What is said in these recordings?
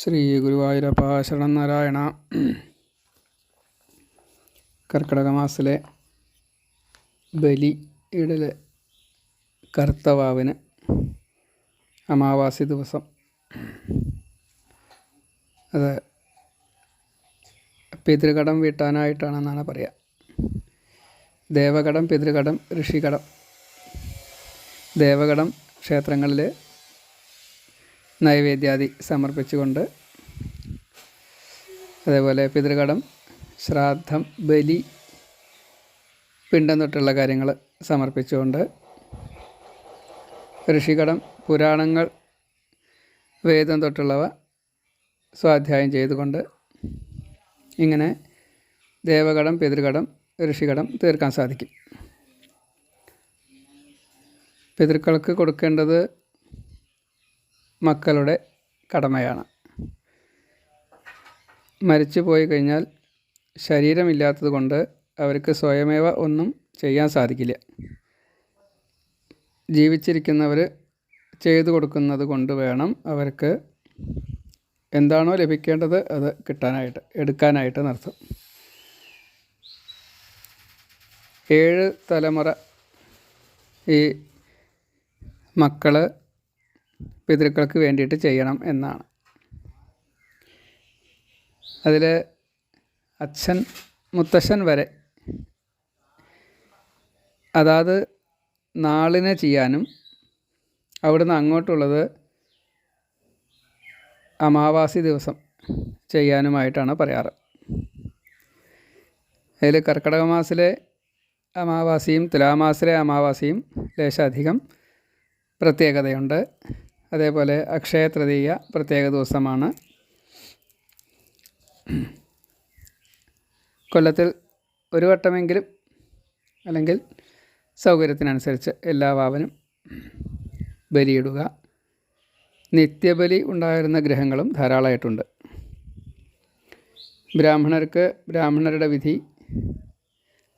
ശ്രീ ഗുരുവായൂരപ്പ ശരണം നാരായണ കർക്കിടക മാസത്തിലെ ബലി ഇടൽ കർത്തവാവിന് അമാവാസി ദിവസം. അത് പിതൃകടം വീട്ടാനായിട്ടാണെന്നാണ് പറയുക ദേവകടം പിതൃകടം ഋഷികടം. ദേവകടം ക്ഷേത്രങ്ങളിൽ നൈവേദ്യാദി സമർപ്പിച്ചുകൊണ്ട് അതേപോലെ പിതൃകടം ശ്രാദ്ധം ബലി പിണ്ടം തൊട്ടുള്ള കാര്യങ്ങൾ സമർപ്പിച്ചുകൊണ്ട് ഋഷികടം പുരാണങ്ങൾ വേദം തൊട്ടുള്ളവ സ്വാധ്യായം ചെയ്തുകൊണ്ട് ഇങ്ങനെ ദേവകടം പിതൃകടം ഋഷികടം തീർക്കാൻ സാധിക്കും. പിതൃക്കൾക്ക് കൊടുക്കേണ്ടത് മക്കളുടെ കടമയാണ്. മരിച്ചു പോയി കഴിഞ്ഞാൽ ശരീരമില്ലാത്തത് കൊണ്ട് അവർക്ക് സ്വയമേവ ഒന്നും ചെയ്യാൻ സാധിക്കില്ല. ജീവിച്ചിരിക്കുന്നവർ ചെയ്തു കൊടുക്കുന്നത് കൊണ്ട് വേണം അവർക്ക് എന്താണോ ലഭിക്കേണ്ടത് അത് കിട്ടാനായിട്ട് എടുക്കാനായിട്ട് നടത്തും. ഏഴ് തലമുറ ഈ മക്കൾ പിതൃക്കൾക്ക് വേണ്ടിയിട്ട് ചെയ്യണം എന്നാണ്. അതിൽ അച്ഛൻ മുത്തശ്ശൻ വരെ അതാത് നാളിനെ ചെയ്യാനും അവിടുന്ന് അങ്ങോട്ടുള്ളത് അമാവാസി ദിവസം ചെയ്യാനുമായിട്ടാണ് പറയാറ്. അതിൽ കർക്കിടക മാസത്തിലെ അമാവാസിയും തുലാമാസിലെ അമാവാസിയും ലേശാധികം പ്രത്യേകതയുണ്ട്. അതേപോലെ അക്ഷയ തൃതീയ പ്രത്യേക ദിവസമാണ്. കൊല്ലത്തിൽ ഒരു വട്ടമെങ്കിലും അല്ലെങ്കിൽ സൗകര്യത്തിനനുസരിച്ച് എല്ലാ വാവനും ബലിയിടുക. നിത്യബലി ഉണ്ടായിരുന്ന ഗ്രഹങ്ങളും ധാരാളമായിട്ടുണ്ട്. ബ്രാഹ്മണർക്ക് ബ്രാഹ്മണരുടെ വിധി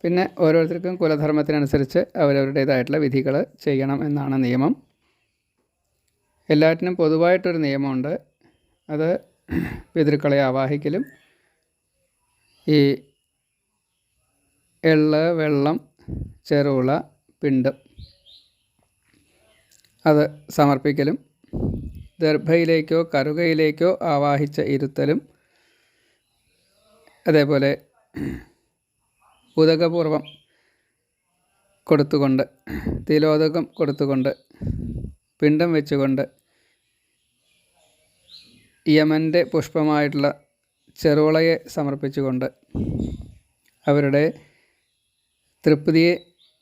പിന്നെ ഓരോരുത്തർക്കും കുലധർമ്മത്തിനനുസരിച്ച് അവരവരുടേതായിട്ടുള്ള വിധികൾ ചെയ്യണം എന്നാണ് നിയമം. എല്ലാറ്റിനും പൊതുവായിട്ടൊരു നിയമമുണ്ട്. അത് പിതൃക്കളെ ആവാഹിക്കലും ഈ എള്ള് വെള്ളം ചെറുള പിണ്ടം അത് സമർപ്പിക്കലും ദർഭയിലേക്കോ കറുകയിലേക്കോ ആവാഹിച്ച ഇരുത്തലും അതേപോലെ ഉദകപൂർവം കൊടുത്തുകൊണ്ട് തിലോദകം കൊടുത്തുകൊണ്ട് പിണ്ടം വെച്ചുകൊണ്ട് യമന്റെ പുഷ്പമായിട്ടുള്ള ചെറുവളയെ സമർപ്പിച്ചുകൊണ്ട് അവരുടെ തൃപ്തിയെ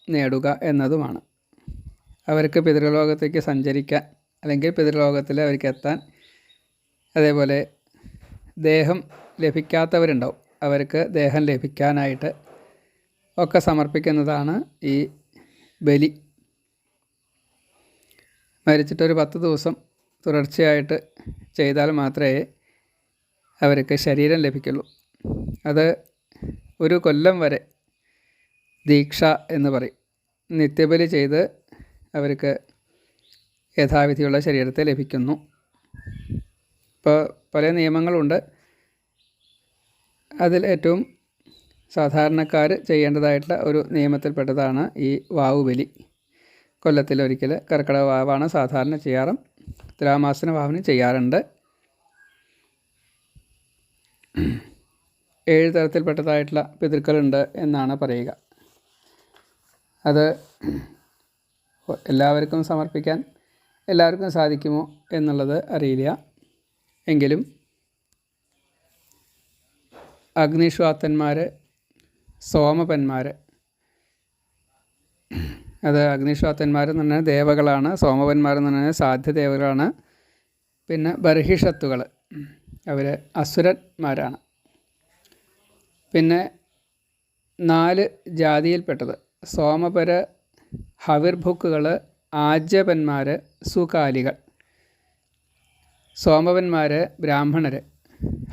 നേടുക എന്നതുമാണ്. അവർക്ക് പിതൃലോകത്തേക്ക് സഞ്ചരിക്കാൻ അല്ലെങ്കിൽ പിതൃലോകത്തിൽ അവർക്ക് എത്താൻ അതേപോലെ ദേഹം ലഭിക്കാത്തവരുണ്ടാവും. അവർക്ക് ദേഹം ലഭിക്കാനായിട്ട് ഒക്കെ സമർപ്പിക്കുന്നതാണ് ഈ ബലി. മരിച്ചിട്ടൊരു പത്ത് ദിവസം തുടർച്ചയായിട്ട് ചെയ്താൽ മാത്രമേ അവർക്ക് ശരീരം ലഭിക്കുള്ളൂ. അത് ഒരു കൊല്ലം വരെ ദീക്ഷ എന്ന് പറയും. നിത്യബലി ചെയ്ത് അവർക്ക് യഥാവിധിയുള്ള ശരീരത്തെ ലഭിക്കുന്നു. ഇപ്പോൾ പല നിയമങ്ങളുണ്ട്. അതിൽ ഏറ്റവും സാധാരണക്കാർ ചെയ്യേണ്ടതായിട്ടുള്ള ഒരു നിയമത്തിൽപ്പെട്ടതാണ് ഈ വാവുബലി. കൊല്ലത്തിലൊരിക്കൽ കർക്കിടക വാവാണ് സാധാരണ ചെയ്യാറ്. തുലാമാസന വാവിന് ചെയ്യാറുണ്ട്. ഏഴ് തരത്തിൽപ്പെട്ടതായിട്ടുള്ള പിതൃക്കളുണ്ട് എന്നാണ് പറയുക. അത് എല്ലാവർക്കും സമർപ്പിക്കാൻ എല്ലാവർക്കും സാധിക്കുമോ എന്നുള്ളത് അറിയില്ല. എങ്കിലും അഗ്നിശ്വാത്തന്മാർ സോമപന്മാർ അത് അഗ്നിശ്വാത്തന്മാർ എന്ന് പറഞ്ഞാൽ ദേവകളാണ് സോമവന്മാർ എന്ന് പറഞ്ഞാൽ സാധ്യദേവകളാണ് പിന്നെ ബർഹിഷത്തുകൾ അവർ അസുരന്മാരാണ്. പിന്നെ നാല് ജാതിയിൽപ്പെട്ടത് സോമപര ഹവിർഭുക്കുകൾ ആജപന്മാർ സുകാലികൾ. സോമവന്മാർ ബ്രാഹ്മണർ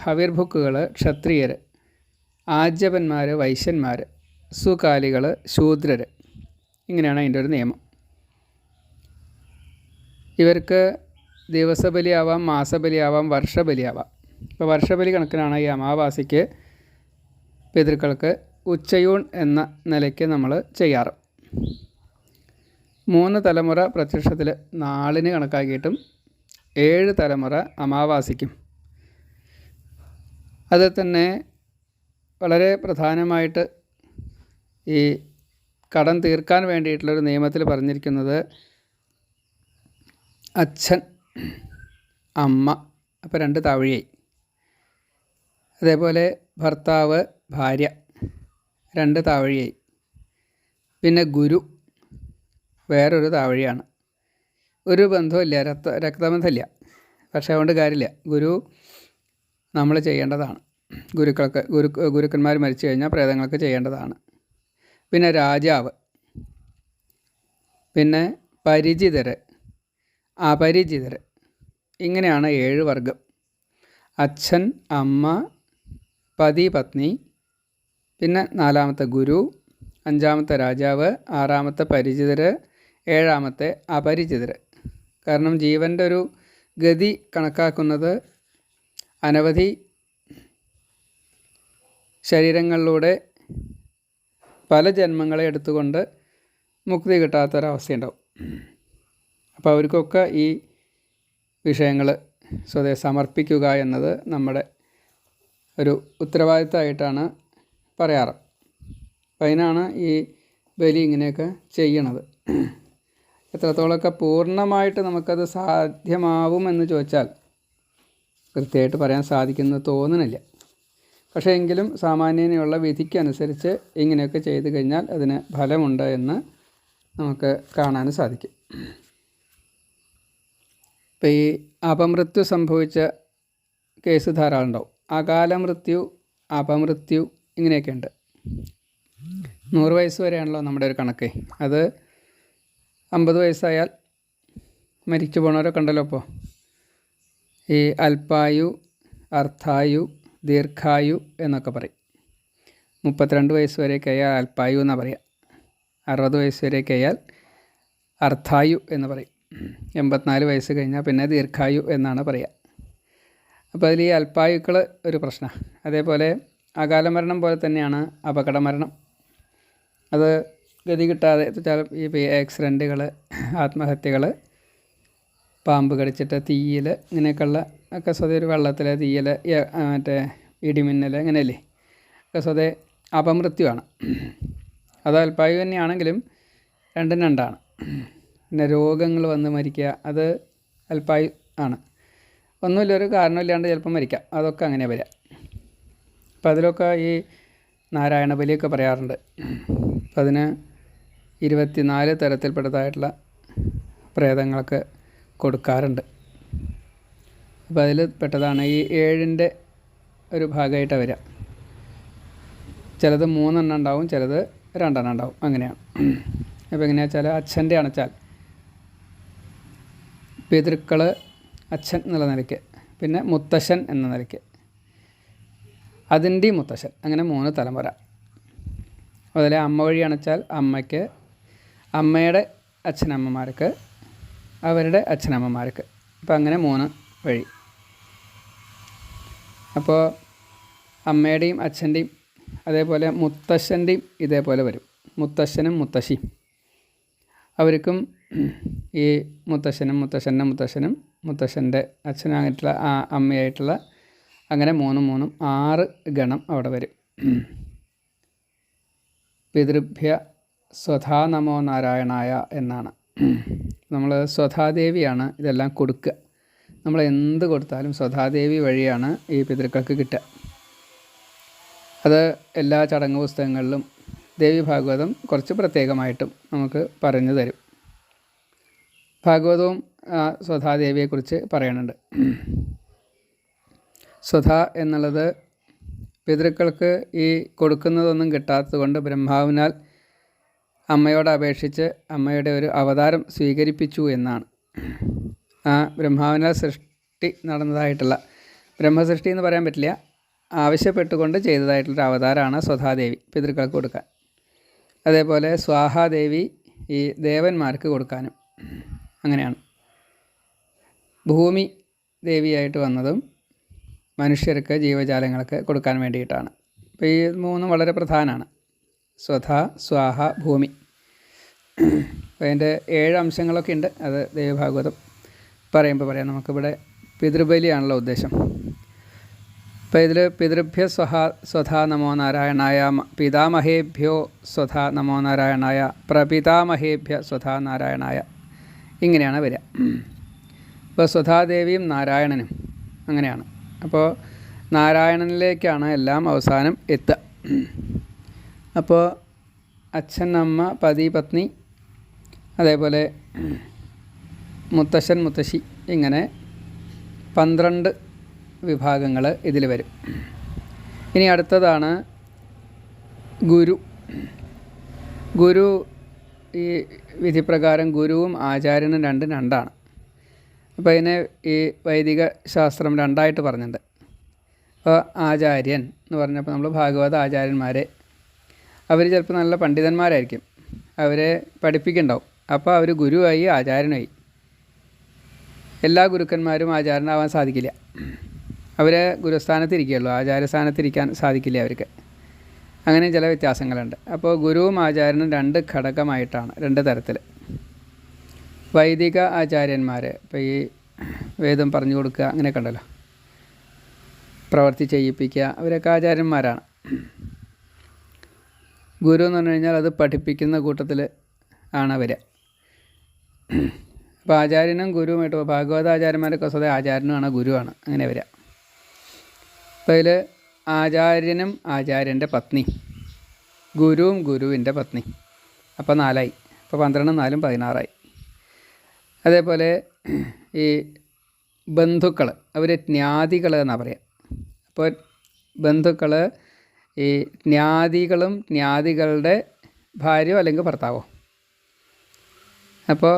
ഹവിർഭുക്കുകൾ ക്ഷത്രിയർ ആജപന്മാർ വൈശ്യന്മാർ സുകാലികൾ ശൂദ്രർ ഇങ്ങനെയാണ് അതിന്റെ ഒരു നിയമം. ഇവർക്ക് ദിവസബലിയാവാം മാസബലിയാവാം വർഷബലിയാവാം. ഇപ്പോൾ വർഷബലി കണക്കിനാണ് ഈ അമാവാസിക്ക് പിതൃക്കൾക്ക് ഉച്ചയൂൺ എന്ന നിലയ്ക്ക് നമ്മൾ ചെയ്യാറ്. മൂന്ന് തലമുറ പ്രത്യക്ഷത്തിൽ നാളിന് കണക്കാക്കിയിട്ടും ഏഴ് തലമുറ അമാവാസിക്കും. അതിൽ തന്നെ വളരെ പ്രധാനമായിട്ട് ഈ കടം തീർക്കാൻ വേണ്ടിയിട്ടുള്ളൊരു നിയമത്തിൽ പറഞ്ഞിരിക്കുന്നത് അച്ഛൻ അമ്മ അപ്പോൾ രണ്ട് താവഴിയായി അതേപോലെ ഭർത്താവ് ഭാര്യ രണ്ട് താവഴിയായി പിന്നെ ഗുരു വേറൊരു താവഴിയാണ്. ഒരു ബന്ധമില്ല രക്ത രക്തബന്ധമില്ല. പക്ഷേ അതുകൊണ്ട് കാര്യമില്ല. ഗുരു നമ്മൾ ചെയ്യേണ്ടതാണ്. ഗുരുക്കൾക്ക് ഗുരു ഗുരുക്കന്മാർ മരിച്ചു കഴിഞ്ഞാൽ പ്രേതങ്ങൾക്ക് ചെയ്യേണ്ടതാണ്. പിന്നെ രാജാവ് പിന്നെ പരിചിതർ അപരിചിതർ ഇങ്ങനെയാണ് ഏഴ് വർഗം. അച്ഛൻ അമ്മ പതി പത്നി പിന്നെ നാലാമത്തെ ഗുരു അഞ്ചാമത്തെ രാജാവ് ആറാമത്തെ പരിചിതർ ഏഴാമത്തെ അപരിചിതർ കാരണം ജീവന്റെ ഒരു ഗതി കണക്കാക്കുന്നത് അനവധി ശരീരങ്ങളിലൂടെ പല ജന്മങ്ങളെ എടുത്തുകൊണ്ട് മുക്തി കിട്ടാത്തൊരവസ്ഥയുണ്ടാവും. അപ്പോൾ അവർക്കൊക്കെ ഈ വിഷയങ്ങൾ സ്വതേ സമർപ്പിക്കുക എന്നത് നമ്മുടെ ഒരു ഉത്തരവാദിത്തമായിട്ടാണ് പറയാറ്. അപ്പം അതിനാണ് ഈ ബലി ഇങ്ങനെയൊക്കെ ചെയ്യണത്. എത്രത്തോളമൊക്കെ പൂർണമായിട്ട് നമുക്കത് സാധ്യമാവുമെന്ന് ചോദിച്ചാൽ കൃത്യമായിട്ട് പറയാൻ സാധിക്കുന്നത് തോന്നണില്ല. പക്ഷേ എങ്കിലും സാമാന്യനെയുള്ള വിധിക്കനുസരിച്ച് ഇങ്ങനെയൊക്കെ ചെയ്തു കഴിഞ്ഞാൽ അതിന് ഫലമുണ്ട് എന്ന് നമുക്ക് കാണാൻ സാധിക്കും. ഇപ്പം ഈ അപമൃത്യു സംഭവിച്ച കേസ് ധാരാളം ഉണ്ടാവും. അകാല മൃത്യു അപമൃത്യു ഇങ്ങനെയൊക്കെ ഉണ്ട്. നൂറ് വയസ്സ് വരെയാണല്ലോ നമ്മുടെ ഒരു കണക്ക്. അത് അമ്പത് വയസ്സായാൽ മരിച്ചു പോണവരൊക്കെ ഉണ്ടല്ലോ ഇപ്പോൾ ഈ അൽപായു അർത്ഥായു ദീർഘായു എന്നൊക്കെ പറയും. മുപ്പത്തിരണ്ട് വയസ്സ് വരെ കഴിയാൽ അൽപ്പായു എന്നാണ് പറയുക അറുപത് വയസ്സ് വരെ കഴിയാൽ അർത്ഥായു എന്ന് പറയും. എൺപത്തിനാല് വയസ്സ് കഴിഞ്ഞാൽ പിന്നെ ദീർഘായു എന്നാണ് പറയുക അപ്പോൾ അതിൽ ഈ അല്പായുക്കൾ ഒരു പ്രശ്നമാണ് അതേപോലെ അകാല മരണം പോലെ തന്നെയാണ് അപകട മരണം അത് ഗതി കിട്ടാതെ ഈ ആക്സിഡന്റുകൾ ആത്മഹത്യകൾ പാമ്പ് കടിച്ചിട്ട് തീയിൽ ഇങ്ങനെയൊക്കെയുള്ള ഒക്കെ സ്വതേ ഒരു വെള്ളത്തിൽ തീയിൽ മറ്റേ ഇടിമിന്നൽ അങ്ങനെയല്ലേ? ഒക്കെ സ്വതേ അപമൃത്യുവാണ്. അത് അല്പായു തന്നെയാണെങ്കിലും രണ്ടും രണ്ടാണ്. പിന്നെ രോഗങ്ങൾ വന്ന് മരിക്കുക അത് അല്പായു ആണ്. ഒന്നുമില്ല ഒരു കാരണമില്ലാണ്ട് ചിലപ്പം മരിക്കാം. അതൊക്കെ അങ്ങനെ വരാം അപ്പം അതിലൊക്കെ ഈ നാരായണ ബലിയൊക്കെ പറയാറുണ്ട്. അപ്പം അതിന് ഇരുപത്തിനാല് തരത്തിൽപ്പെട്ടതായിട്ടുള്ള പ്രേതങ്ങൾക്ക് കൊടുക്കാറുണ്ട്. അപ്പോൾ അതിൽ പെട്ടതാണ് ഈ ഏഴിന്റെ ഒരു ഭാഗമായിട്ടാണ് വരിക. ചിലത് മൂന്നെണ്ണം ഉണ്ടാവും ചിലത് രണ്ടെണ്ണം ഉണ്ടാവും. അങ്ങനെയാണ്. അപ്പോൾ എങ്ങനെയാ വെച്ചാൽ അച്ഛന്റെ അണച്ചാൽ പിതൃക്കൾ അച്ഛൻ എന്നുള്ള നിലയ്ക്ക് പിന്നെ മുത്തശ്ശൻ എന്ന നിലയ്ക്ക് അതിന്റെ മുത്തശ്ശൻ അങ്ങനെ മൂന്ന് തലമുറ. അതുപോലെ അമ്മ വഴി അണച്ചാൽ അമ്മയ്ക്ക് അമ്മയുടെ അച്ഛനമ്മമാർക്ക് അവരുടെ അച്ഛനമ്മമാർക്ക്. അപ്പോൾ അങ്ങനെ മൂന്ന് വഴി. അപ്പോൾ അമ്മയുടെയും അച്ഛന്റെയും അതേപോലെ മുത്തശ്ശന്റെയും ഇതേപോലെ വരും. മുത്തശ്ശനും മുത്തശ്ശിയും. അവർക്കും ഈ മുത്തശ്ശനും മുത്തശ്ശന്റെ മുത്തശ്ശനും മുത്തശ്ശന്റെ അച്ഛനായിട്ടുള്ള ആ അമ്മയായിട്ടുള്ള അങ്ങനെ മൂന്നും മൂന്നും ആറ് ഗണം അവിടെ വരും. പിതൃഭ്യ സ്വധാ നമോ നാരായണായ എന്നാണ്. നമ്മൾ സ്വധാദേവിയാണ് ഇതെല്ലാം കൊടുക്കുക. നമ്മൾ എന്ത് കൊടുത്താലും സ്വധാദേവി വഴിയാണ് ഈ പിതൃക്കൾക്ക് കിട്ടുക. അത് എല്ലാ ചടങ്ങ് പുസ്തകങ്ങളിലും ദേവി ഭാഗവതം കുറച്ച് പ്രത്യേകമായിട്ടും നമുക്ക് പറഞ്ഞു തരും. ഭാഗവതവും സ്വധാദേവിയെക്കുറിച്ച് പറയുന്നുണ്ട് സ്വധ എന്നുള്ളത് പിതൃക്കൾക്ക് ഈ കൊടുക്കുന്നതൊന്നും കിട്ടാത്തതുകൊണ്ട് ബ്രഹ്മാവിനാൽ അമ്മയോട് അപേക്ഷിച്ച് അമ്മയുടെ ഒരു അവതാരം സ്വീകരിപ്പിച്ചു എന്നാണ്. ആ ബ്രഹ്മാവിനാൽ സൃഷ്ടി നടന്നതായിട്ടുള്ള ബ്രഹ്മസൃഷ്ടി എന്ന് പറയാൻ പറ്റില്ല ആവശ്യപ്പെട്ടുകൊണ്ട് ചെയ്തതായിട്ടുള്ളൊരു അവതാരമാണ് സ്വധാദേവി പിതൃക്കൾക്ക് കൊടുക്കാൻ. അതേപോലെ സ്വാഹാദേവി ഈ ദേവന്മാർക്ക് കൊടുക്കാനും അങ്ങനെയാണ്. ഭൂമി ദേവിയായിട്ട് വന്നതും മനുഷ്യർക്ക് ജീവജാലങ്ങൾക്ക് കൊടുക്കാൻ വേണ്ടിയിട്ടാണ്. അപ്പോൾ ഈ മൂന്നും വളരെ പ്രധാനമാണ്. സ്വധ സ്വാഹ ഭൂമി. അപ്പോൾ അതിന്റെ ഏഴ് അംശങ്ങളൊക്കെ ഉണ്ട്. അത് ദേവഭാഗവതം പറയുമ്പോൾ പറയാം. നമുക്കിവിടെ പിതൃബലിയാണല്ലോ ഉദ്ദേശം. അപ്പോൾ ഇതിൽ പിതൃഭ്യ സ്വഹ സ്വധാ നമോ നാരായണായ പിതാമഹേഭ്യോ സ്വധാ നമോ നാരായണായ പ്രപിതാമഹേഭ്യ സ്വധാ നാരായണായ. ഇങ്ങനെയാണ് വരിക. ഇപ്പോൾ സ്വധാദേവിയും നാരായണനും അങ്ങനെയാണ്. അപ്പോൾ നാരായണനിലേക്കാണ് എല്ലാം അവസാനം എത്തുക. അപ്പോൾ അച്ഛൻ അമ്മ പതി പത്നി അതേപോലെ മുത്തശ്ശൻ മുത്തശ്ശി ഇങ്ങനെ പന്ത്രണ്ട് വിഭാഗങ്ങൾ ഇതിൽ വരും. ഇനി അടുത്തതാണ് ഗുരു. ഗുരു ഈ വിധിപ്രകാരം ഗുരുവും ആചാര്യനും രണ്ടും രണ്ടാണ്. അപ്പോൾ ഇതിനെ ഈ വൈദിക ശാസ്ത്രം രണ്ടായിട്ട് പറഞ്ഞിട്ടുണ്ട്. അപ്പോൾ ആചാര്യൻ എന്ന് പറഞ്ഞപ്പോൾ നമ്മൾ ഭാഗവത ആചാര്യന്മാരെ അവർ ചിലപ്പോൾ നല്ല പണ്ഡിതന്മാരായിരിക്കും. അവരെ പഠിപ്പിക്കുന്നുണ്ടാവും അപ്പോൾ അവർ ഗുരുവായി ആചാരനായി. എല്ലാ ഗുരുക്കന്മാരും ആചാരനാവാൻ സാധിക്കില്ല. അവരെ ഗുരുസ്ഥാനത്തിരിക്കുകയുള്ളൂ. ആചാര്യസ്ഥാനത്തിരിക്കാൻ സാധിക്കില്ല അവർക്ക്. അങ്ങനെ ചില വ്യത്യാസങ്ങളുണ്ട്. അപ്പോൾ ഗുരുവും ആചാര്യനും രണ്ട് ഘടകമായിട്ടാണ് രണ്ട് തരത്തിൽ വൈദിക ആചാര്യന്മാർ ഇപ്പോൾ ഈ വേദം പറഞ്ഞു കൊടുക്കുക അങ്ങനെയൊക്കെ ഉണ്ടല്ലോ. പ്രവർത്തി ചെയ്യിപ്പിക്കുക അവരൊക്കെ ആചാര്യന്മാരാണ്. ഗുരു എന്ന് പറഞ്ഞു കഴിഞ്ഞാൽ അത് പഠിപ്പിക്കുന്ന കൂട്ടത്തിൽ ആണ് അവർ അപ്പോൾ ആചാര്യനും ഗുരുവുമായിട്ട് ഭാഗവതാചാര്യന്മാരൊക്കെ സ്വതേ ആചാര്യനുമാണ് ഗുരുവാണ് അങ്ങനെ വരിക അപ്പോൾ അതിൽ ആചാര്യനും ആചാര്യന്റെ പത്നി ഗുരുവും ഗുരുവിന്റെ പത്നി. അപ്പോൾ നാലായി. അപ്പോൾ പന്ത്രണ്ടും നാലും പതിനാറായി. അതേപോലെ ഈ ബന്ധുക്കൾ അവർ ജ്ഞാതികൾ എന്നാണ് പറയുക അപ്പോൾ ബന്ധുക്കൾ ഈ ജ്ഞാതികളും ജ്ഞാതികളുടെ ഭാര്യയോ അല്ലെങ്കിൽ ഭർത്താവോ? അപ്പോൾ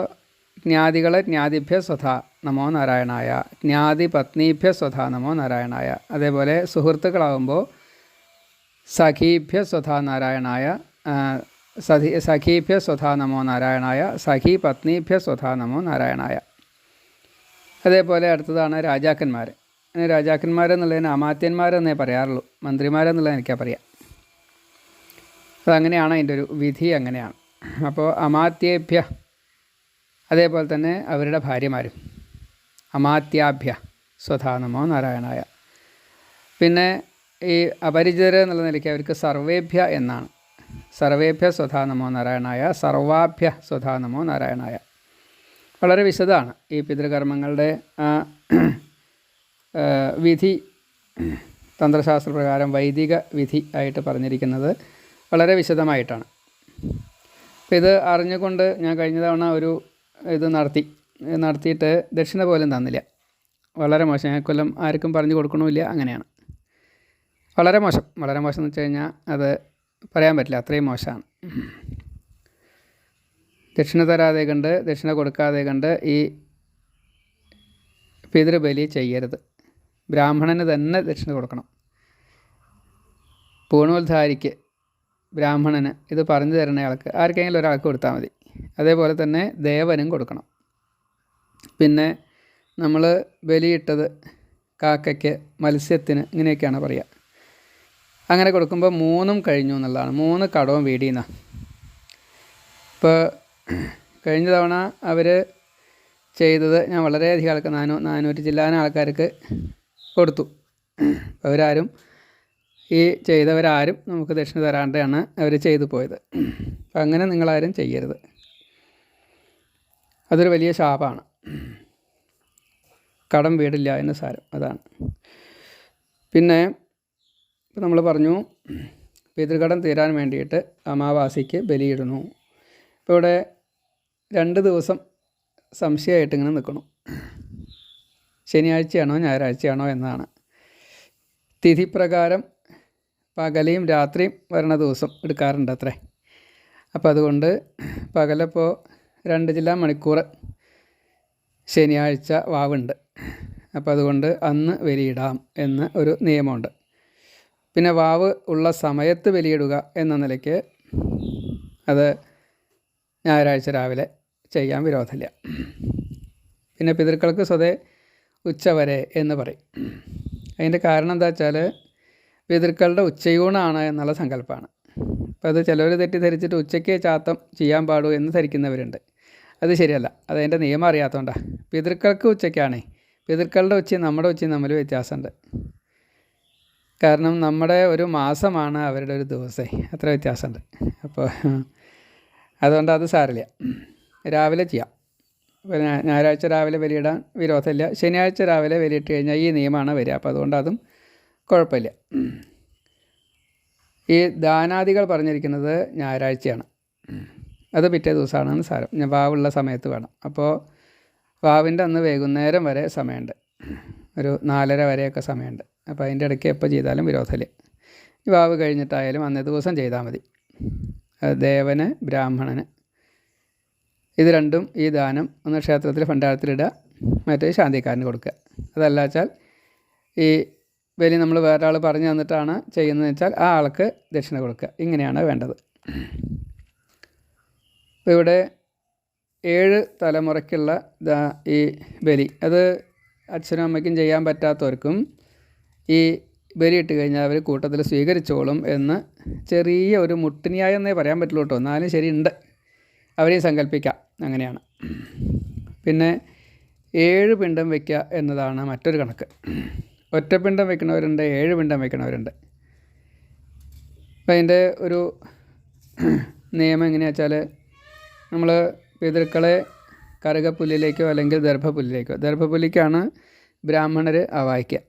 ജ്ഞാതികളെ ജ്ഞാതിഭ്യ സ്വധ നമോ നാരായണായ ജ്ഞാതി പത്നീഭ്യ സ്വധ നമോ നാരായണായ അതേപോലെ സുഹൃത്തുക്കളാകുമ്പോൾ സഖീഭ്യ സ്വധ നാരായണായ സഖി സഖീഭ്യ സ്വധ നമോ നാരായണായ സഖി പത്നീഭ്യ സ്വധ നമോ നാരായണായ. അതേപോലെ അടുത്തതാണ് രാജാക്കന്മാർ രാജാക്കന്മാരെന്നുള്ളതിന് അമാത്യന്മാരെന്നേ പറയാറുള്ളൂ. മന്ത്രിമാരെന്നുള്ളത് എനിക്കാ പറയാം. അതങ്ങനെയാണ് അതിന്റെ ഒരു വിധി അങ്ങനെയാണ്. അപ്പോൾ അമാത്യേഭ്യ അതേപോലെ തന്നെ അവരുടെ ഭാര്യമാരും. അമാത്യാഭ്യ സ്വധാനമോ നാരായണായ. പിന്നെ ഈ അപരിചിതർ എന്നുള്ള നിലയ്ക്ക് അവർക്ക് സർവേഭ്യ എന്നാണ്. സർവേഭ്യ സ്വധാനമോ നാരായണായ സർവാഭ്യ സ്വധാനമോ നാരായണായ. വളരെ വിശദമാണ് ഈ പിതൃകർമ്മങ്ങളുടെ വിധി തന്ത്രശാസ്ത്രപ്രകാരം വൈദിക വിധി ആയിട്ട് പറഞ്ഞിരിക്കുന്നത് വളരെ വിശദമായിട്ടാണ്. അപ്പം ഇത് അറിഞ്ഞുകൊണ്ട് ഞാൻ കഴിഞ്ഞ തവണ ഒരു ഇത് നടത്തി. നടത്തിയിട്ട് ദക്ഷിണ പോലും തന്നില്ല. വളരെ മോശം. കൊല്ലം ആർക്കും പറഞ്ഞു കൊടുക്കണമില്ല അങ്ങനെയാണ്. വളരെ മോശം. വളരെ മോശം എന്ന് വെച്ച് കഴിഞ്ഞാൽ അത് പറയാൻ പറ്റില്ല. അത്രയും മോശമാണ്. ദക്ഷിണ തരാതെ കണ്ട് ദക്ഷിണ കൊടുക്കാതെ കണ്ട് ഈ പിതൃബലി ചെയ്യരുത്. ബ്രാഹ്മണന് തന്നെ ദക്ഷിണ കൊടുക്കണം. പൂണോൽധാരിക്ക് ബ്രാഹ്മണന് ഇത് പറഞ്ഞു തരുന്ന ആൾക്ക് ആർക്കെങ്കിലും ഒരാൾക്ക് കൊടുത്താൽ മതി. അതേപോലെ തന്നെ ദേവനും കൊടുക്കണം. പിന്നെ നമ്മൾ ബലിയിട്ടത് കാക്കയ്ക്ക് മത്സ്യത്തിന് ഇങ്ങനെയൊക്കെയാണ് പറയുക. അങ്ങനെ കൊടുക്കുമ്പോൾ മൂന്നും കഴിഞ്ഞു എന്നുള്ളതാണ്. മൂന്ന് കടവും വീടിയെന്ന ഇപ്പോൾ കഴിഞ്ഞ തവണ അവർ ചെയ്തത് ഞാൻ വളരെയധികം ആൾക്ക് നാനൂ നാനൂറ്റി ചില്ലാന ആൾക്കാർക്ക് കൊടുത്തു. അവരാരും ഈ ചെയ്തവരാരും നമുക്ക് ദക്ഷിണ തരാണ്ടാണ് അവർ ചെയ്തു പോയത്. അപ്പം അങ്ങനെ നിങ്ങളാരും ചെയ്യരുത്. അതൊരു വലിയ ശാപമാണ്. കടം വീടില്ല എന്ന് സാരം അതാണ്. പിന്നെ നമ്മൾ പറഞ്ഞു പിതൃകടം തീരാൻ വേണ്ടിയിട്ട് അമാവാസിക്ക് ബലിയിടുന്നു. ഇപ്പോൾ ഇവിടെ രണ്ട് ദിവസം സംശയമായിട്ട് ഇങ്ങനെ നിൽക്കണം ശനിയാഴ്ചയാണോ ഞായറാഴ്ചയാണോ എന്നാണ്. തിഥി പ്രകാരം പകലയും രാത്രിയും വരണ ദിവസം എടുക്കാറുണ്ട് അത്രേ. അപ്പോൾ അതുകൊണ്ട് പകലപ്പോൾ രണ്ട് ജില്ലാ മണിക്കൂർ ശനിയാഴ്ച വാവുണ്ട്. അപ്പോൾ അതുകൊണ്ട് അന്ന് വലിയിടാം എന്ന് ഒരു നിയമമുണ്ട്. പിന്നെ വാവ് ഉള്ള സമയത്ത് വലിയിടുക എന്ന നിലയ്ക്ക് അത് ഞായറാഴ്ച രാവിലെ ചെയ്യാൻ വിരോധമില്ല. പിന്നെ പിതൃക്കൾക്ക് സ്വതേ ഉച്ചവരെ എന്ന് പറയും. അതിന്റെ കാരണം എന്താ വെച്ചാൽ പിതൃക്കളുടെ ഉച്ചയൂണാണ് എന്നുള്ള സങ്കല്പമാണ്. അപ്പോൾ അത് ചിലവർ തെറ്റിദ്ധരിച്ചിട്ട് ഉച്ചയ്ക്ക് ചാത്തം ചെയ്യാൻ പാടൂ എന്ന് ധരിക്കുന്നവരുണ്ട്. അത് ശരിയല്ല. അതതിന്റെ നിയമം അറിയാത്തതുകൊണ്ടാണ് പിതൃക്കൾക്ക് ഉച്ചയ്ക്കാണേ. പിതൃക്കളുടെ ഉച്ചയും നമ്മുടെ ഉച്ചയും തമ്മിൽ വ്യത്യാസമുണ്ട്. കാരണം നമ്മുടെ ഒരു മാസമാണ് അവരുടെ ഒരു ദിവസേ. അത്ര വ്യത്യാസമുണ്ട്. അപ്പോൾ അതുകൊണ്ട് അത് സാരില്ല രാവിലെ ചെയ്യാം. ഞായറാഴ്ച രാവിലെ ബലിയിടാൻ വിരോധമില്ല. ശനിയാഴ്ച രാവിലെ ബലിയിട്ട് കഴിഞ്ഞാൽ ഈ നിയമമാണ് വരിക. അപ്പോൾ അതുകൊണ്ട് അതും കുഴപ്പമില്ല. ഈ ദാനാദികൾ പറഞ്ഞിരിക്കുന്നത് ഞായറാഴ്ചയാണ്. അത് പിറ്റേ ദിവസമാണെന്ന് സാരം. ഞാൻ വാവുള്ള സമയത്ത് വേണം. അപ്പോൾ വാവിന്റെ അന്ന് വൈകുന്നേരം വരെ സമയമുണ്ട്. ഒരു നാലര വരെയൊക്കെ സമയമുണ്ട്. അപ്പോൾ അതിന്റെ ഇടയ്ക്ക് എപ്പോൾ ചെയ്താലും വിരോധമില്ല. വാവ് കഴിഞ്ഞിട്ടായാലും അന്നേ ദിവസം ചെയ്താൽ മതി. ദേവന് ബ്രാഹ്മണന് ഇത് രണ്ടും ഈ ദാനം ഒന്ന് ക്ഷേത്രത്തിൽ ഭണ്ഡാരത്തിലിടുക മറ്റേ ശാന്തിക്കാരന് കൊടുക്കുക. അതല്ല വെച്ചാൽ ഈ ബലി നമ്മൾ വേറെ ആൾ പറഞ്ഞു തന്നിട്ടാണ് ചെയ്യുന്നത് വെച്ചാൽ ആ ആൾക്ക് ദക്ഷിണ കൊടുക്കുക. ഇങ്ങനെയാണ് വേണ്ടത്. അപ്പോൾ ഇവിടെ ഏഴ് തലമുറയ്ക്കുള്ള ഈ ബലി. അത് അച്ഛനും അമ്മയ്ക്കും ചെയ്യാൻ പറ്റാത്തവർക്കും ഈ ബലി ഇട്ട് കഴിഞ്ഞാൽ അവർ കൂട്ടത്തിൽ സ്വീകരിച്ചോളും എന്ന് ചെറിയ ഒരു മുട്ടിനിയായെന്നേ പറയാൻ പറ്റുള്ളൂ കേട്ടോ. എന്നാലും ശരിയുണ്ട്. അവരെയും സങ്കല്പിക്കാം. അങ്ങനെയാണ്. പിന്നെ ഏഴ് പിണ്ടം വയ്ക്കുക എന്നതാണ് മറ്റൊരു കണക്ക്. ഒറ്റ പിണ്ടം വയ്ക്കുന്നവരുണ്ട് ഏഴ് പിണ്ടം വയ്ക്കുന്നവരുണ്ട്. അപ്പം അതിന്റെ ഒരു നിയമം എങ്ങനെയാ വെച്ചാൽ നമ്മൾ പിതൃക്കളെ കറുകപ്പുല്ലിലേക്കോ അല്ലെങ്കിൽ ദർഭപുല്ലിലേക്കോ ദർഭപുല്ലിക്കാണ് ബ്രാഹ്മണർ അവായിക്കുക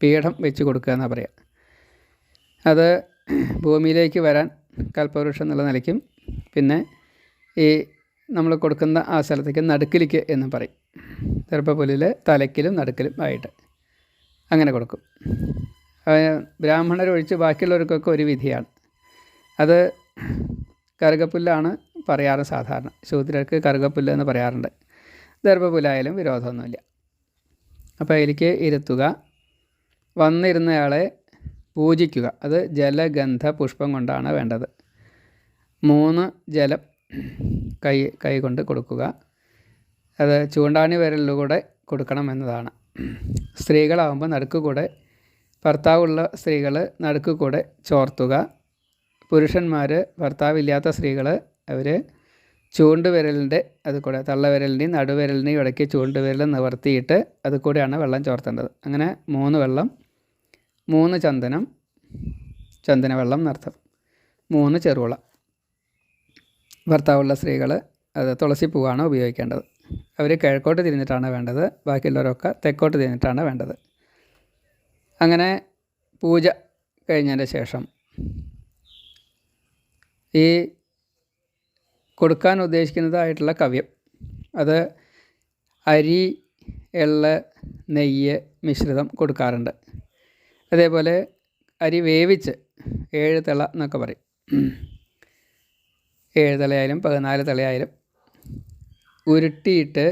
പീഠം വെച്ച് കൊടുക്കുക എന്നാണ് പറയുക അത് ഭൂമിയിലേക്ക് വരാൻ കൽപ്പവൃക്ഷം എന്നുള്ള നിലയ്ക്കും പിന്നെ ഈ നമ്മൾ കൊടുക്കുന്ന ആ സ്ഥലത്തേക്ക് നടുക്കിലേക്ക് എന്ന് പറയും. ദർഭപ്പുല്ലിൽ തലക്കിലും നടുക്കിലും ആയിട്ട് അങ്ങനെ കൊടുക്കും. ബ്രാഹ്മണരൊഴിച്ച് ബാക്കിയുള്ളവർക്കൊക്കെ ഒരു വിധിയാണ്. അത് കറുകപ്പുല്ലാണ് പറയാറ് സാധാരണ. ശൂദ്രർക്ക് കറുകപ്പുല്ല് എന്ന് പറയാറുണ്ട്. ദർഭപുല്ലായാലും വിരോധമൊന്നുമില്ല. അപ്പോൾ അതിലേക്ക് ഇരുത്തുക. വന്നിരുന്നയാളെ പൂജിക്കുക. അത് ജലഗന്ധ പുഷ്പം കൊണ്ടാണ് വേണ്ടത്. മൂന്ന് ജലം കൈ കൈ കൊണ്ട് കൊടുക്കുക. അത് ചൂണ്ടാണി വിരലിലൂടെ കൊടുക്കണം എന്നതാണ്. സ്ത്രീകളാകുമ്പോൾ നടുക്ക് കൂടെ ഭർത്താവുള്ള സ്ത്രീകൾ നടുക്ക് കൂടെ ചോർത്തുക. പുരുഷന്മാർ ഭർത്താവില്ലാത്ത സ്ത്രീകൾ അവർ ചൂണ്ടുവിരലിന്റെ അത് കൂടെ തള്ളവിരലിന്റെയും നടുവിരലിന്റെയും ഇടയ്ക്ക് ചൂണ്ടുവിരൽ നിവർത്തിയിട്ട് അത് കൂടെയാണ് വെള്ളം ചോർത്തേണ്ടത്. അങ്ങനെ മൂന്ന് വെള്ളം മൂന്ന് ചന്ദനം ചന്ദന വെള്ളം മൂന്ന് ചെറുവള. ഭർത്താവുള്ള സ്ത്രീകൾ അത് തുളസി പൂവാണ് ഉപയോഗിക്കേണ്ടത്. അവർ കിഴക്കോട്ട് തിരിഞ്ഞിട്ടാണ് വേണ്ടത്. ബാക്കിയുള്ളവരൊക്കെ തെക്കോട്ട് തിരിഞ്ഞിട്ടാണ് വേണ്ടത്. അങ്ങനെ പൂജ കഴിഞ്ഞതിന്റെ ശേഷം ഈ കൊടുക്കാൻ ഉദ്ദേശിക്കുന്നതായിട്ടുള്ള കവ്യം. അത് അരി എള്ള് നെയ്യ് മിശ്രിതം കൊടുക്കാറുണ്ട്. അതേപോലെ അരി വേവിച്ച് ഏഴ് തിള എന്നൊക്കെ പറയും. ഏഴ് തലയായാലും പതിനാല് തലയായാലും ഉരുട്ടിയിട്ട്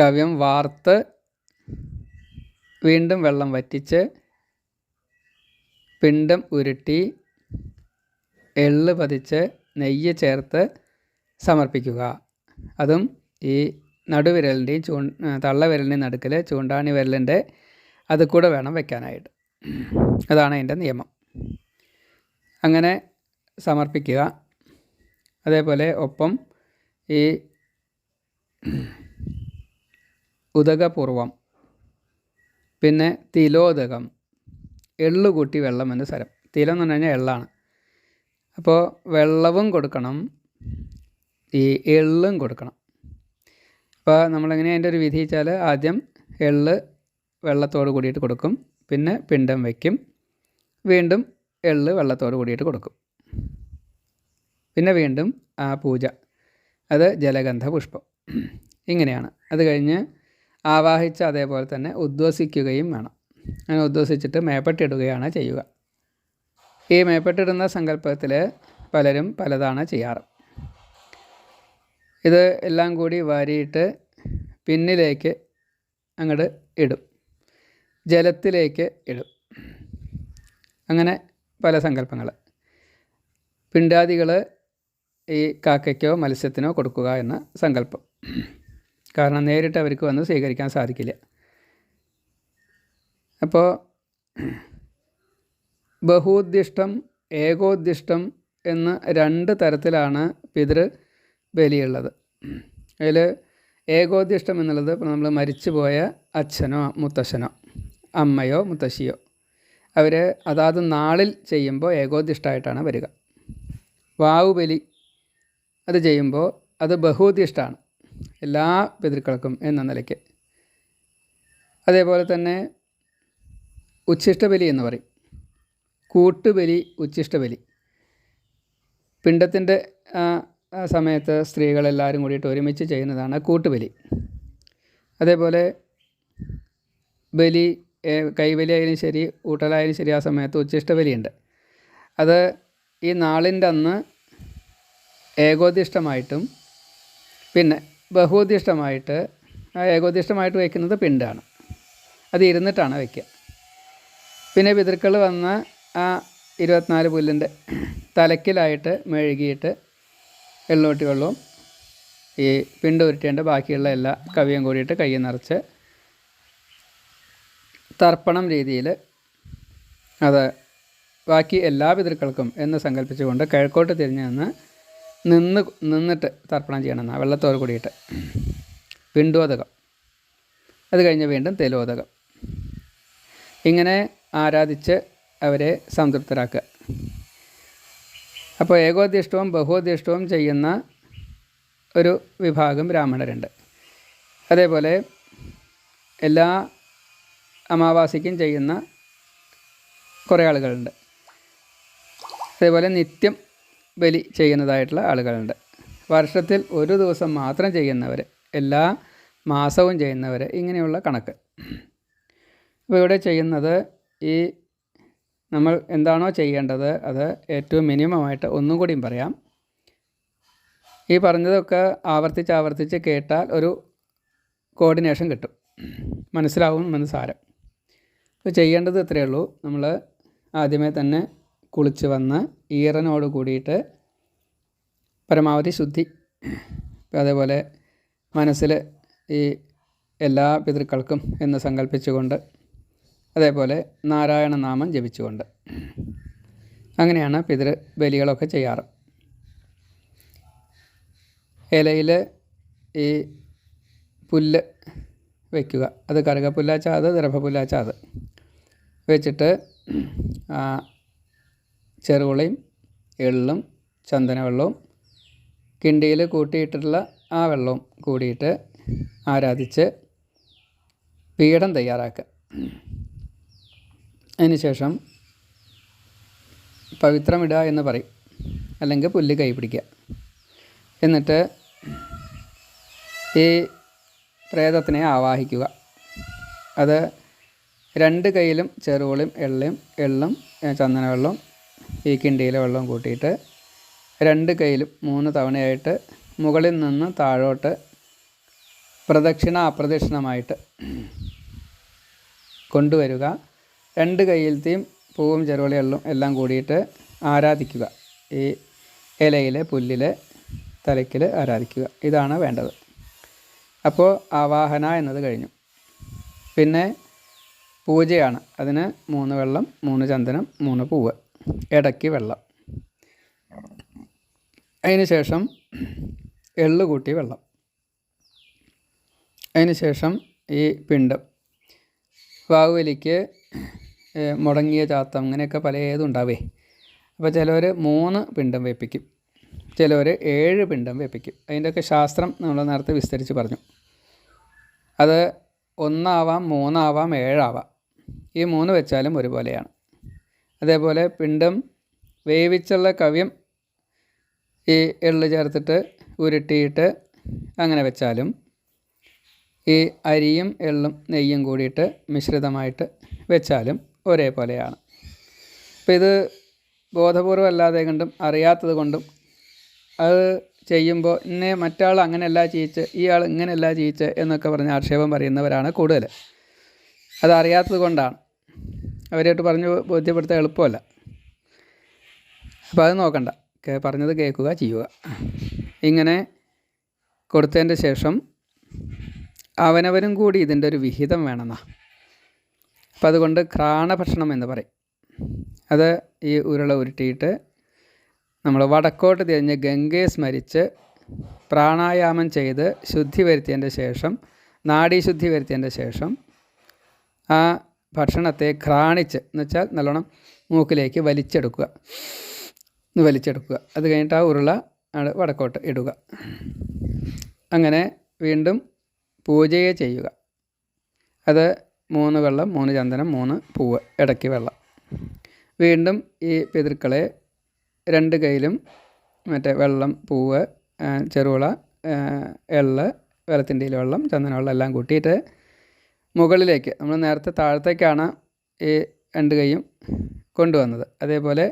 കവ്യം വാർത്ത് വീണ്ടും വെള്ളം വറ്റിച്ച് പിണ്ടം ഉരുട്ടി എള്ള് പതിച്ച് നെയ്യ് ചേർത്ത് സമർപ്പിക്കുക. അതും ഈ നടുവിരലിന്റെയും ചൂ തള്ളവിരലിന്റെയും നടുക്കിൽ ചൂണ്ടാണി വിരലിന്റെ അത് കൂടെ വേണം വെക്കാനായിട്ട്. അതാണ് അതിന്റെ നിയമം. അങ്ങനെ സമർപ്പിക്കുക. അതേപോലെ ഒപ്പം ഈ ഉദകപൂർവം പിന്നെ തിലോദകം എള്ളു കൂട്ടി വെള്ളം എന്ന സ്ഥലം. തിലം എന്ന് പറഞ്ഞു കഴിഞ്ഞാൽ എള്ളാണ്. അപ്പോൾ വെള്ളവും കൊടുക്കണം ഈ എള്ളും കൊടുക്കണം. അപ്പോൾ നമ്മളെങ്ങനെ അതിന്റെ ഒരു വിധി വെച്ചാൽ ആദ്യം എള്ള് വെള്ളത്തോട് കൂടിയിട്ട് കൊടുക്കും പിന്നെ പിണ്ടം വയ്ക്കും വീണ്ടും എള്ള് വെള്ളത്തോട് കൂടിയിട്ട് കൊടുക്കും. പിന്നെ വീണ്ടും ആ പൂജ. അത് ജലഗന്ധ പുഷ്പം ഇങ്ങനെയാണ്. അത് കഴിഞ്ഞ് ആവാഹിച്ച് അതേപോലെ തന്നെ ഉദ്വസിക്കുകയും വേണം. അങ്ങനെ ഉദ്വസിച്ചിട്ട് മേപ്പെട്ടിടുകയാണ് ചെയ്യുക. ഈ മേപ്പെട്ടിടുന്ന സങ്കല്പത്തിൽ പലരും പലതാണ് ചെയ്യാറ്. ഇത് എല്ലാം കൂടി വാരിയിട്ട് പിന്നിലേക്ക് അങ്ങോട്ട് ഇടും. ജലത്തിലേക്ക് ഇടും. അങ്ങനെ പല സങ്കല്പങ്ങൾ പിണ്ടാദികൾ ഈ കാക്കയ്ക്കോ മത്സ്യത്തിനോ കൊടുക്കുക എന്ന സങ്കല്പം. കാരണം നേരിട്ട് അവർക്ക് വന്ന് സ്വീകരിക്കാൻ സാധിക്കില്ല. അപ്പോൾ ബഹൂദ്ദിഷ്ടം ഏകോദ്ദിഷ്ടം എന്ന രണ്ട് തരത്തിലാണ് പിതൃ ബലിയുള്ളത്. അതിൽ ഏകോദ്ദിഷ്ടം എന്നുള്ളത് ഇപ്പോൾ നമ്മൾ മരിച്ചുപോയ അച്ഛനോ മുത്തശ്ശനോ അമ്മയോ മുത്തശ്ശിയോ അവർ അതാത് നാളിൽ ചെയ്യുമ്പോൾ ഏകോദ്ദിഷ്ടമായിട്ടാണ് വരിക. വാവുബലി അത് ചെയ്യുമ്പോൾ അത് ബഹുദ്ദിഷ്ടമാണ് എല്ലാ പിതൃക്കൾക്കും എന്ന നിലയ്ക്ക്. അതേപോലെ തന്നെ ഉച്ഛിഷ്ടബലി എന്ന് പറയും. കൂട്ടുബലി ഉച്ഛിഷ്ടബലി. പിണ്ടത്തിന്റെ സമയത്ത് സ്ത്രീകളെല്ലാവരും കൂടിയിട്ട് ഒരുമിച്ച് ചെയ്യുന്നതാണ് കൂട്ടുബലി. അതേപോലെ ബലി കൈബലി ആയാലും ശരി ഊട്ടലായാലും ശരി ആ സമയത്ത് ഉച്ഛിഷ്ടബലിയുണ്ട്. അത് ഈ നാളിന്റെ അന്ന് ഏകോദിഷ്ടമായിട്ടും പിന്നെ ബഹുദിഷ്ടമായിട്ട് ആ ഏകോദിഷ്ടമായിട്ട് വയ്ക്കുന്നത് പിണ്ടാണ്. അത് ഇരുന്നിട്ടാണ് വയ്ക്കുക. പിന്നെ പിതൃക്കൾ വന്ന ആ ഇരുപത്തിനാല് പുല്ലിന്റെ തലക്കിലായിട്ട് മെഴുകിയിട്ട് എള്ളോട്ടി വെള്ളവും ഈ പിണ്ട് ഉരുട്ടേണ്ട ബാക്കിയുള്ള എല്ലാ കവിയും കൂടിയിട്ട് കൈ നിറച്ച് തർപ്പണം രീതിയിൽ അത് ബാക്കി എല്ലാ പിതൃക്കൾക്കും എന്ന് സങ്കല്പിച്ചുകൊണ്ട് കിഴക്കോട്ട് തിരിഞ്ഞ് നിന്ന് നിന്ന് നിന്നിട്ട് തർപ്പണം ചെയ്യണമെന്നാണ് വെള്ളത്തോട് കൂടിയിട്ട്. പിണ്ടോദകം അത് കഴിഞ്ഞ് വീണ്ടും തെലോദകം. ഇങ്ങനെ ആരാധിച്ച് അവരെ സംതൃപ്തരാക്കുക. അപ്പോൾ ഏകോദ്ദിഷ്ടവും ബഹുദ്ദിഷ്ടവും ചെയ്യുന്ന ഒരു വിഭാഗം ബ്രാഹ്മണരുണ്ട്. അതേപോലെ എല്ലാ അമാവാസിക്കും ചെയ്യുന്ന കുറേ ആളുകളുണ്ട്. അതേപോലെ നിത്യം ബലി ചെയ്യുന്നതായിട്ടുള്ള ആളുകളുണ്ട്. വർഷത്തിൽ ഒരു ദിവസം മാത്രം ചെയ്യുന്നവർ എല്ലാ മാസവും ചെയ്യുന്നവർ ഇങ്ങനെയുള്ള കണക്ക്. അപ്പോൾ ഇവിടെ ചെയ്യുന്നത് ഈ നമ്മൾ എന്താണോ ചെയ്യേണ്ടത് അത് ഏറ്റവും മിനിമമായിട്ട് ഒന്നും കൂടിയും പറയാം. ഈ പറഞ്ഞതൊക്കെ ആവർത്തിച്ച് ആവർത്തിച്ച് കേട്ടാൽ ഒരു കോർഡിനേഷൻ കിട്ടും. മനസ്സിലാവും എന്ന് സാരം. അപ്പോൾ ചെയ്യേണ്ടത് ഇത്രയേ ഉള്ളൂ. നമ്മൾ ആദ്യമേ തന്നെ കുളിച്ച് വന്ന് ഈറനോട് കൂടിയിട്ട് പരമാവധി ശുദ്ധി അതേപോലെ മനസ്സിൽ ഈ എല്ലാ പിതൃക്കൾക്കും എന്ന് സങ്കല്പിച്ചുകൊണ്ട് അതേപോലെ നാരായണ നാമം ജപിച്ചുകൊണ്ട് അങ്ങനെയാണ് പിതൃ ബലികളൊക്കെ ചെയ്യാറ്. ഇലയിൽ ഈ പുല്ല് വയ്ക്കുക അത് കറുകപ്പുല്ലാച്ചാത് അത് വെച്ചിട്ട് ചെറുപുളയും എള്ളും ചന്ദനവെള്ളവും കിണ്ടിയിൽ കൂട്ടിയിട്ടുള്ള ആ വെള്ളവും കൂടിയിട്ട് ആരാധിച്ച് പീഠം തയ്യാറാക്കുക. അതിനുശേഷം പവിത്രമിടുക എന്ന് പറയും. അല്ലെങ്കിൽ പുല്ല് കൈപിടിക്കുക എന്നിട്ട് ഈ പ്രേതത്തിനെ ആവാഹിക്കുക. അത് രണ്ട് കൈയിലും ചെറുപുളിയും എള്ളും എള്ളും ചന്ദനവെള്ളം ഈ കിണ്ടിയിലെ വെള്ളം കൂട്ടിയിട്ട് രണ്ട് കൈയിലും മൂന്ന് തവണയായിട്ട് മുകളിൽ നിന്ന് താഴോട്ട് പ്രദക്ഷിണ അപ്രദക്ഷിണമായിട്ട് കൊണ്ടുവരിക. രണ്ട് കയ്യിലത്തെയും പൂവും ചെറുവളികളിലും എല്ലാം കൂടിയിട്ട് ആരാധിക്കുക. ഈ ഇലയിൽ പുല്ലിൽ തലയ്ക്കിൽ ആരാധിക്കുക. ഇതാണ് വേണ്ടത്. അപ്പോൾ ആവാഹന എന്നത് കഴിഞ്ഞു. പിന്നെ പൂജയാണ്. അതിന് മൂന്ന് വെള്ളം മൂന്ന് ചന്ദനം മൂന്ന് പൂവ്. ഇടയ്ക്ക് വെള്ളം. അതിന് ശേഷം എള്ള് കൂട്ടി വെള്ളം. അതിന് ശേഷം ഈ പിണ്ടം. വാവുവലിക്ക് മുടങ്ങിയ ചാത്തം അങ്ങനെയൊക്കെ പലതും ഉണ്ടാവേ. അപ്പോൾ ചിലവർ മൂന്ന് പിണ്ടം വെപ്പിക്കും. ചിലവർ ഏഴ് പിണ്ടം വെപ്പിക്കും. അതിന്റെയൊക്കെ ശാസ്ത്രം നമ്മൾ നേരത്തെ വിസ്തരിച്ച് പറഞ്ഞു. അത് ഒന്നാവാം മൂന്നാവാം ഏഴാവാം. ഈ മൂന്ന് വെച്ചാലും ഒരുപോലെയാണ്. അതേപോലെ പിണ്ടം വേവിച്ചുള്ള കവ്യം ഈ എള്ള് ചേർത്തിട്ട് ഉരുട്ടിയിട്ട് അങ്ങനെ വെച്ചാലും ഈ അരിയും എള്ളും നെയ്യും കൂടിയിട്ട് മിശ്രിതമായിട്ട് വെച്ചാലും ഒരേപോലെയാണ്. അപ്പം ഇത് ബോധപൂർവം അല്ലാതെ കൊണ്ടും അറിയാത്തത് കൊണ്ടും അത് ചെയ്യുമ്പോൾ ഇന്നേ മറ്റാൾ അങ്ങനെയല്ല ചെയ്യിച്ച് ഇയാൾ ഇങ്ങനെയല്ല ചെയ്യിച്ച് എന്നൊക്കെ പറഞ്ഞ് ആക്ഷേപം പറയുന്നവരാണ് കൂടുതൽ. അതറിയാത്തത് കൊണ്ടാണ്. അവരായിട്ട് പറഞ്ഞ് ബോധ്യപ്പെടുത്താൻ എളുപ്പമല്ല. അപ്പോൾ അത് നോക്കണ്ട പറഞ്ഞത് കേൾക്കുക ചെയ്യുക. ഇങ്ങനെ കൊടുത്തതിന്റെ ശേഷം അവനവനും കൂടി ഇതിന്റെ ഒരു വിഹിതം വേണമെന്നാ. അപ്പം അതുകൊണ്ട് ഘ്രാണഭക്ഷണം എന്ന് പറയും. അത് ഈ ഉരുള ഉരുട്ടിയിട്ട് നമ്മൾ വടക്കോട്ട് തിരിഞ്ഞ് ഗംഗയെ സ്മരിച്ച് പ്രാണായാമം ചെയ്ത് ശുദ്ധി വരുത്തിയതിന്റെ ശേഷം നാഡീശുദ്ധി വരുത്തിയതിന്റെ ശേഷം ആ ഭക്ഷണത്തെ ഘ്രാണിച്ച് എന്ന് വെച്ചാൽ നല്ലോണം മൂക്കിലേക്ക് വലിച്ചെടുക്കുക. വലിച്ചെടുക്കുക. അത് കഴിഞ്ഞിട്ട് ആ ഉരുള ആണ് വടക്കോട്ട് ഇടുക. അങ്ങനെ വീണ്ടും പൂജയെ ചെയ്യുക. അത് മൂന്ന് വെള്ളം മൂന്ന് ചന്ദനം മൂന്ന് പൂവ് ഇടയ്ക്ക് വെള്ളം. വീണ്ടും ഈ പിതൃക്കളെ രണ്ട് കയ്യിലും മറ്റേ വെള്ളം പൂവ് ചെറുവിള എൾ വെള്ളത്തിന്റെ വെള്ളം ചന്ദനവെള്ളം എല്ലാം കൂട്ടിയിട്ട് മുകളിലേക്ക് നമ്മൾ നേരത്തെ താഴത്തേക്കാണ് ഈ രണ്ട് കൈയും കൊണ്ടുവന്നത്. അതേപോലെ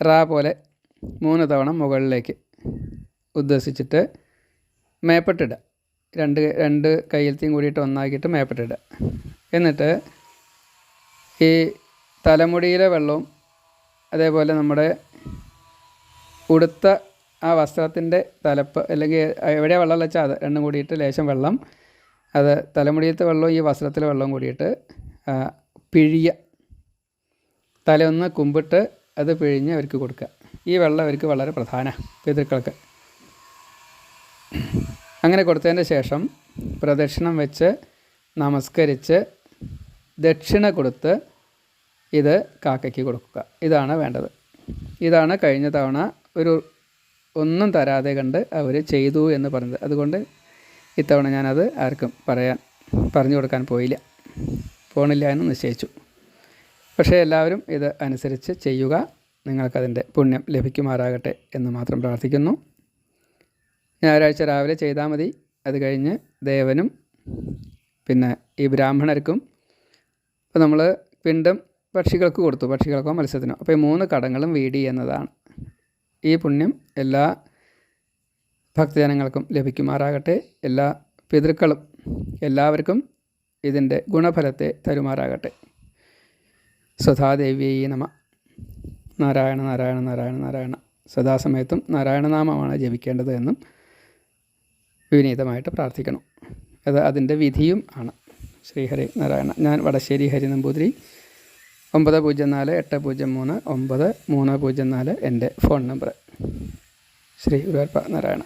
റാ പോലെ മൂന്ന് തവണ മുകളിലേക്ക് ഉദ്ദേശിച്ചിട്ട് മേപ്പെട്ടിടുക. രണ്ട് രണ്ട് കയ്യിലത്തെയും കൂടിയിട്ട് ഒന്നാക്കിയിട്ട് മേപ്പെട്ടിടുക. എന്നിട്ട് ഈ തലമുടിയിലെ വെള്ളവും അതേപോലെ നമ്മുടെ ഉടുത്ത ആ വസ്ത്രത്തിന്റെ തലപ്പ് അല്ലെങ്കിൽ എവിടെയാണ് വെള്ളം വെച്ചാൽ അത് രണ്ടും കൂടിയിട്ട് ലേശം വെള്ളം അത് തലമുടിയത്തെ വെള്ളവും ഈ വസ്ത്രത്തിലെ വെള്ളവും കൂടിയിട്ട് പിഴിയ. തലയൊന്ന് കുമ്പിട്ട് അത് പിഴിഞ്ഞ് അവർക്ക് കൊടുക്കുക. ഈ വെള്ളം അവർക്ക് വളരെ പ്രധാന പിതൃക്കൾക്ക്. അങ്ങനെ കൊടുത്തതിന് ശേഷം പ്രദക്ഷിണം വെച്ച് നമസ്കരിച്ച് ദക്ഷിണ കൊടുത്ത് ഇത് കാക്കയ്ക്ക് കൊടുക്കുക. ഇതാണ് വേണ്ടത്. ഇതാണ് കഴിഞ്ഞ തവണ ഒരു ഒന്നും തരാതെ കണ്ട് അവർ ചെയ്തു എന്ന് പറഞ്ഞത്. അതുകൊണ്ട് ഇത്തവണ ഞാനത് ആർക്കും പറയാൻ പറഞ്ഞു കൊടുക്കാൻ പോയില്ല. പോണില്ല എന്ന് നിശ്ചയിച്ചു. പക്ഷേ എല്ലാവരും ഇത് അനുസരിച്ച് ചെയ്യുക നിങ്ങൾക്കതിന്റെ പുണ്യം ലഭിക്കുമാറാകട്ടെ എന്ന് മാത്രം പ്രാർത്ഥിക്കുന്നു. ഞായറാഴ്ച രാവിലെ ചെയ്താൽ മതി. അത് കഴിഞ്ഞ് ദേവനും പിന്നെ ഈ ബ്രാഹ്മണർക്കും ഇപ്പോൾ നമ്മൾ പിണ്ടം പക്ഷികൾക്ക് കൊടുത്തു പക്ഷികൾക്കോ മത്സ്യത്തിനോ. അപ്പോൾ ഈ മൂന്ന് കടങ്ങളും വീടി എന്നതാണ്. ഈ പുണ്യം എല്ലാ ഭക്തജനങ്ങൾക്കും ലഭിക്കുമാറാകട്ടെ. എല്ലാ പിതൃക്കളും എല്ലാവർക്കും ഇതിന്റെ ഗുണഫലത്തെ തരുമാറാകട്ടെ. സ്വധാദേവിയെ നമ. നാരായണ നാരായണ നാരായണ നാരായണ. സദാസമയത്തും നാരായണനാമമാണ് ജപിക്കേണ്ടത് എന്നും വിനീതമായിട്ട് പ്രാർത്ഥിക്കണം. അത് അതിന്റെ വിധിയും ആണ്. ശ്രീഹരി നാരായണ. ഞാൻ വടശ്ശേരി ഹരി നമ്പൂതിരി ഒമ്പത് പൂജ്യം നാല് എട്ട് പൂജ്യം മൂന്ന് ഒമ്പത് മൂന്ന് പൂജ്യം നാല് എന്റെ ഫോൺ നമ്പർ. ശ്രീ ഉയർപ്പ നാരായണ.